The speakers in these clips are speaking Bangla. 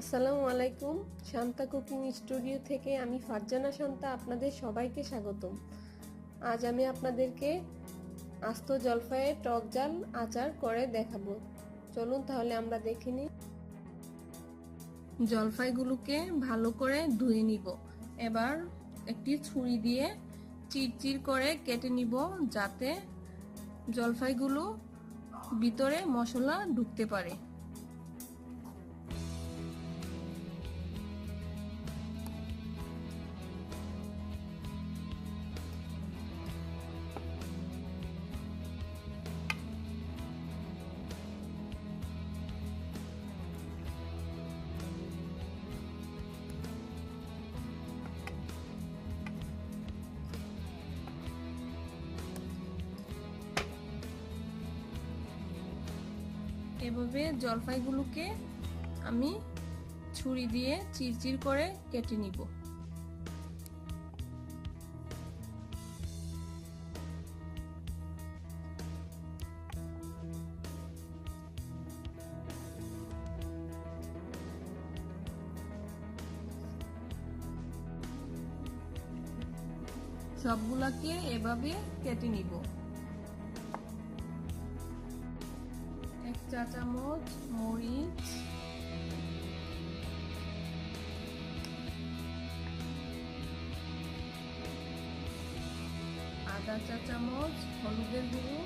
আসসালামু আলাইকুম। শান্তা কুকিং স্টুডিও থেকে আমি ফারজানা শান্তা আপনাদের সবাইকে স্বাগতম। আজ আমি আপনাদেরকে আস্ত জলফাইয়ের টক জাল আচার করে দেখাবো। চলুন তাহলে আমরা দেখে নিই। জলফাইগুলোকে ভালো করে ধুয়ে নিব। এবার একটি ছুরি দিয়ে চিরচির করে কেটে নিব যাতে জলফাইগুলো ভিতরে মশলা ঢুকতে পারে। এভাবে জলপাইগুলোকে আমি ছুরি দিয়ে চিরচির করে কেটে নিব। সবগুলাকে এভাবে কেটে নিব। চা চামচ মরিচ আদা চা চামচ হলুদের গুঁড়ো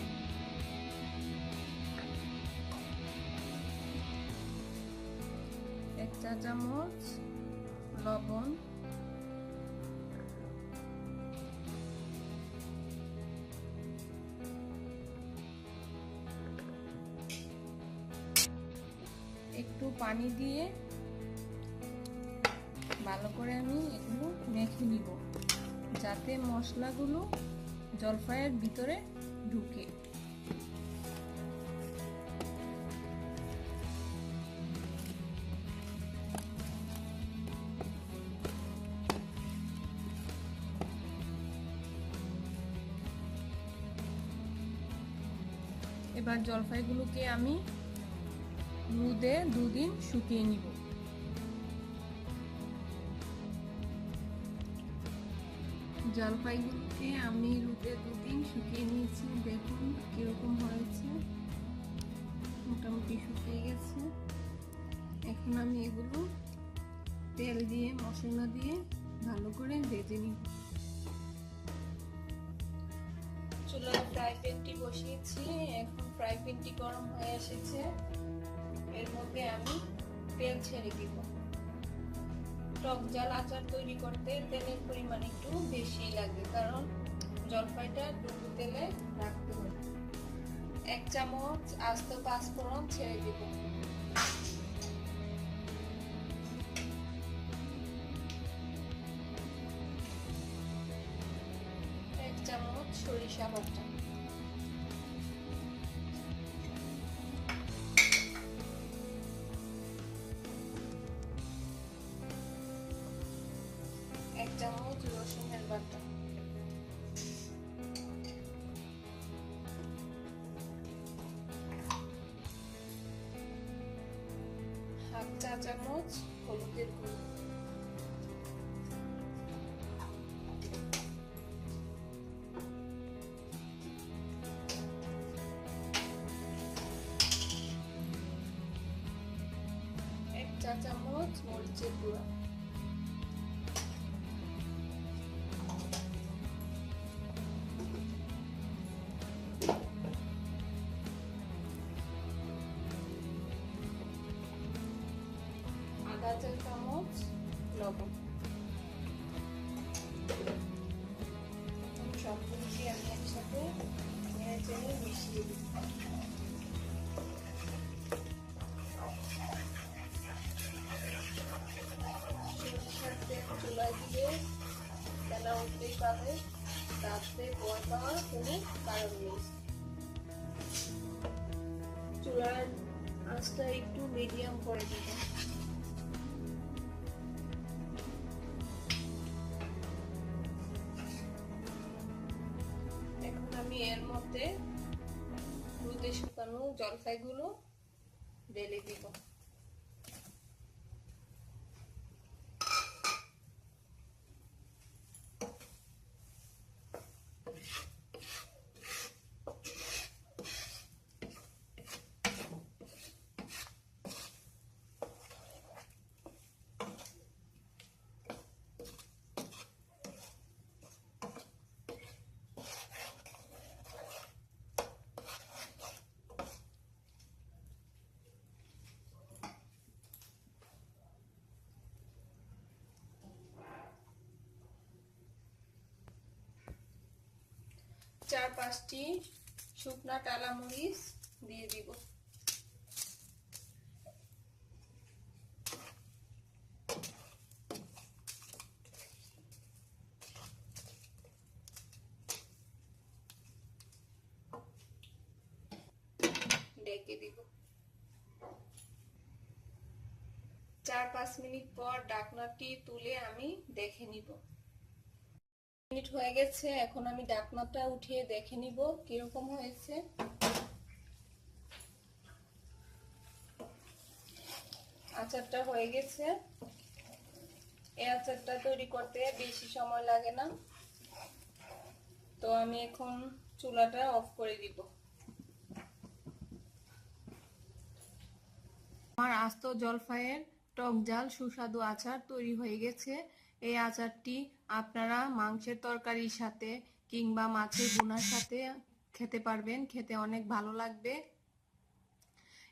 এক চা চামচ লবণ পানি দিয়ে ভালো করে আমি এগুলো মেখে নিব, যাতে মশলাগুলো জলফাইয়ের ভিতরে ঢুকে। এবার জলফাইগুলোকে আমি রোদে দুদিন শুকিয়ে নিব। জলপাইগুলোকে আমি রোদে দুদিন শুকিয়ে নিয়েছি। দেখুন কীরকম হয়েছে। মোটামুটি শুকিয়ে গেছে। এখন আমি এগুলো তেল দিয়ে, মশলা দিয়ে ভালো করে ভেজে নিব। চুলায় ফ্রাই প্যানটি বসিয়েছি। এখন ফ্রাই প্যানটি গরম হয়ে এসেছে। এর মধ্যে আমি তেল ছেড়ে দিব। টক জাল আচার তৈরি করতে তেলের পরিমাণ একটু বেশি লাগে, কারণ জলপাইটা ডুবু তেলে রাখতে হবে। এক চামচ আস্ত পাঁচফোড়ন ছেড়ে দিব। এক চামচ সরিষা বাটা। রসুনের বাটা হাফ চা চামচ হলুদের গুঁড়ো এক চা চামচ মরিচের গুঁড়া। চা চামচ লবণ সবগুলোকে আমি একসাথে নেড়ে চেড়ে মিশিয়ে দিই চুলায় দিয়ে তেলা উঠতেই পাবে তাতে ভয় পাওয়ার কোনো কারণ নেই চুলার আঁচটা একটু মিডিয়াম করে দিবেন এর মধ্যে রোদে শুকানো জলফাইগুলো ঢেলে দিব। চার পাঁচটি শুকনা টালা মরিচ দিয়ে দিব। ডেকে দিব। চার পাঁচ মিনিট পর ডাকনাটি তুলে আমি দেখে নিব। মিনিট হয়ে গেছে, এখন আমি ডাকনাটা উঠিয়ে দেখে নিব কীরকম হয়েছে। আচারটা হয়ে গেছে। এই আচারটা তৈরি করতে বেশি সময় লাগে না। তো আমি এখন চুলাটা অফ করে দিব। আমার আস্ত জলফাইয়ের টক জাল সুস্বাদু আচার তৈরি হয়ে গেছে। এই আচারটি আপনারা মাংসের তরকারির সাথে কিংবা মাছের বোনার সাথে খেতে পারবেন, খেতে অনেক ভালো লাগবে।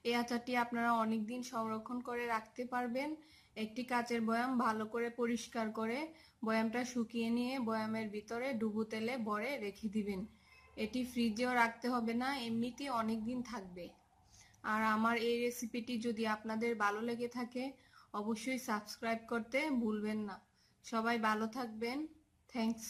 এই আচারটি আপনারা অনেক দিন সংরক্ষণ করে রাখতে পারবেন। একটি কাচের বয়াম ভালো করে পরিষ্কার করে বয়ামটা শুকিয়ে নিয়ে বয়ামের ভিতরে ডুবু তেলে ভরে রেখে দিবেন। এটি ফ্রিজেও রাখতে হবে না, এমনিতে অনেক দিন থাকবে। আর আমার এই রেসিপিটি যদি আপনাদের ভালো লেগে থাকে, অবশ্যই সাবস্ক্রাইব করতে ভুলবেন না। সবাই ভালো থাকবেন। থ্যাঙ্কস